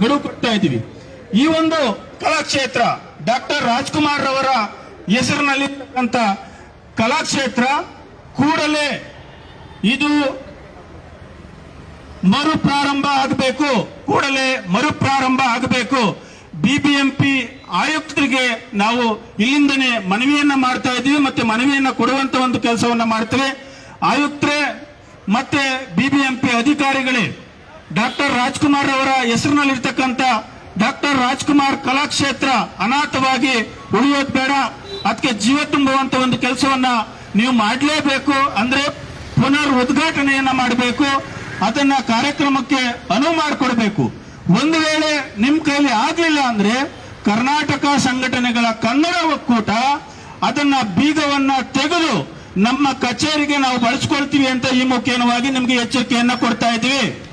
ಗಡುವು ಕೊಡ್ತಾ ಇದ್ದೀವಿ. ಈ ಒಂದು ಕಲಾಕ್ಷೇತ್ರ ಡಾಕ್ಟರ್ ರಾಜ್ಕುಮಾರ್ ರವರ ಹೆಸರಿನಲ್ಲಿರ್ತಕ್ಕಂಥ ಕಲಾಕ್ಷೇತ್ರ ಕೂಡಲೇ ಇದು ಮರುಪ್ರಾರಂಭ ಆಗಬೇಕು, ಕೂಡಲೇ ಮರುಪ್ರಾರಂಭ ಆಗಬೇಕು. ಬಿಬಿಎಂಪಿ ಆಯುಕ್ತರಿಗೆ ನಾವು ಇಲ್ಲಿಂದನೇ ಮನವಿಯನ್ನ ಮಾಡ್ತಾ ಇದ್ದೀವಿ ಮತ್ತೆ ಮನವಿಯನ್ನ ಕೊಡುವಂತ ಒಂದು ಕೆಲಸವನ್ನ ಮಾಡ್ತೇವೆ. ಆಯುಕ್ತರೇ, ಮತ್ತೆ ಬಿಬಿಎಂಪಿ ಅಧಿಕಾರಿಗಳೇ ಡಾಕ್ಟರ್ ರಾಜ್ಕುಮಾರ್ ಅವರ ಹೆಸರಿನಲ್ಲಿರ್ತಕ್ಕಂಥ ಡಾಕ್ಟರ್ ರಾಜ್ಕುಮಾರ್ ಕಲಾಕ್ಷೇತ್ರ ಅನಾಥವಾಗಿ ಉಳಿಯೋದು ಬೇಡ. ಅದಕ್ಕೆ ಜೀವ ತುಂಬುವಂತ ಒಂದು ಕೆಲಸವನ್ನ ನೀವು ಮಾಡಲೇಬೇಕು. ಅಂದ್ರೆ ಪುನರ್ ಉದ್ಘಾಟನೆಯನ್ನ ಮಾಡಬೇಕು. ಅದನ್ನ ಕಾರ್ಯಕ್ರಮಕ್ಕೆ ಅನುವು ಮಾಡಿಕೊಡ್ಬೇಕು. ಒಂದು ವೇಳೆ ನಿಮ್ ಕೈಲಿ ಆಗ್ಲಿಲ್ಲ ಅಂದ್ರೆ ಕರ್ನಾಟಕ ಸಂಘಟನೆಗಳ ಕನ್ನಡ ಒಕ್ಕೂಟ ಅದನ್ನ ಬೀಗವನ್ನ ತೆಗೆದು ನಮ್ಮ ಕಚೇರಿಗೆ ನಾವು ಬಳಸ್ಕೊಳ್ತೀವಿ ಅಂತ ಈ ಮುಖೇನವಾಗಿ ನಿಮ್ಗೆ ಎಚ್ಚರಿಕೆಯನ್ನ ಕೊಡ್ತಾ ಇದ್ದೀವಿ.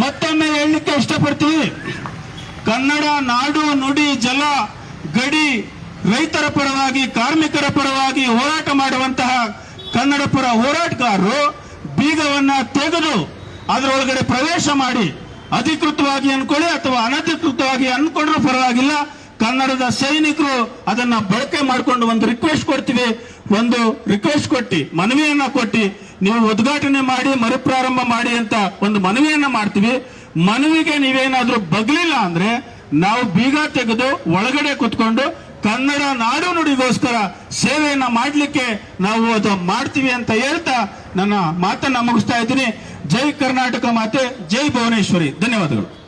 ಮತ್ತೊಮ್ಮೆ ಹೇಳಲಿಕ್ಕೆ ಇಷ್ಟಪಡ್ತೀವಿ ಕನ್ನಡ, ನಾಡು, ನುಡಿ, ಜಲ, ಗಡಿ, ರೈತರ ಪರವಾಗಿ, ಕಾರ್ಮಿಕರ ಪರವಾಗಿ ಹೋರಾಟ ಮಾಡುವಂತಹ ಕನ್ನಡ ಪರ ಹೋರಾಟಗಾರರು ಬೀಗವನ್ನ ತೆಗೆದು ಅದರೊಳಗಡೆ ಪ್ರವೇಶ ಮಾಡಿ ಅಧಿಕೃತವಾಗಿ ಅನ್ಕೊಳ್ಳಿ ಅಥವಾ ಅನಧಿಕೃತವಾಗಿ ಅನ್ಕೊಂಡ್ರೂ ಪರವಾಗಿಲ್ಲ. ಕನ್ನಡದ ಸೈನಿಕರು ಅದನ್ನ ಬಳಕೆ ಮಾಡಿಕೊಂಡು ಒಂದು ರಿಕ್ವೆಸ್ಟ್ ಕೊಡ್ತೀವಿ. ಒಂದು ರಿಕ್ವೆಸ್ಟ್ ಕೊಟ್ಟಿ, ಮನವಿಯನ್ನ ಕೊಟ್ಟಿ ನೀವು ಉದ್ಘಾಟನೆ ಮಾಡಿ, ಮರುಪ್ರಾರಂಭ ಮಾಡಿ ಅಂತ ಒಂದು ಮನವಿಯನ್ನ ಮಾಡ್ತೀವಿ. ಮನವಿಗೆ ನೀವೇನಾದ್ರೂ ಬಗ್ಲಿಲ್ಲ ಅಂದ್ರೆ ನಾವು ಬೀಗ ತೆಗೆದು ಒಳಗಡೆ ಕುತ್ಕೊಂಡು ಕನ್ನಡ ನಾಡು ನುಡಿಗೋಸ್ಕರ ಸೇವೆಯನ್ನ ಮಾಡ್ಲಿಕ್ಕೆ ನಾವು ಅದು ಮಾಡ್ತೀವಿ ಅಂತ ಹೇಳ್ತಾ ನನ್ನ ಮಾತನ್ನ ಮುಗಿಸ್ತಾ ಇದ್ದೀನಿ. ಜೈ ಕರ್ನಾಟಕ ಮಾತೆ, ಜೈ ಭುವನೇಶ್ವರಿ. ಧನ್ಯವಾದಗಳು.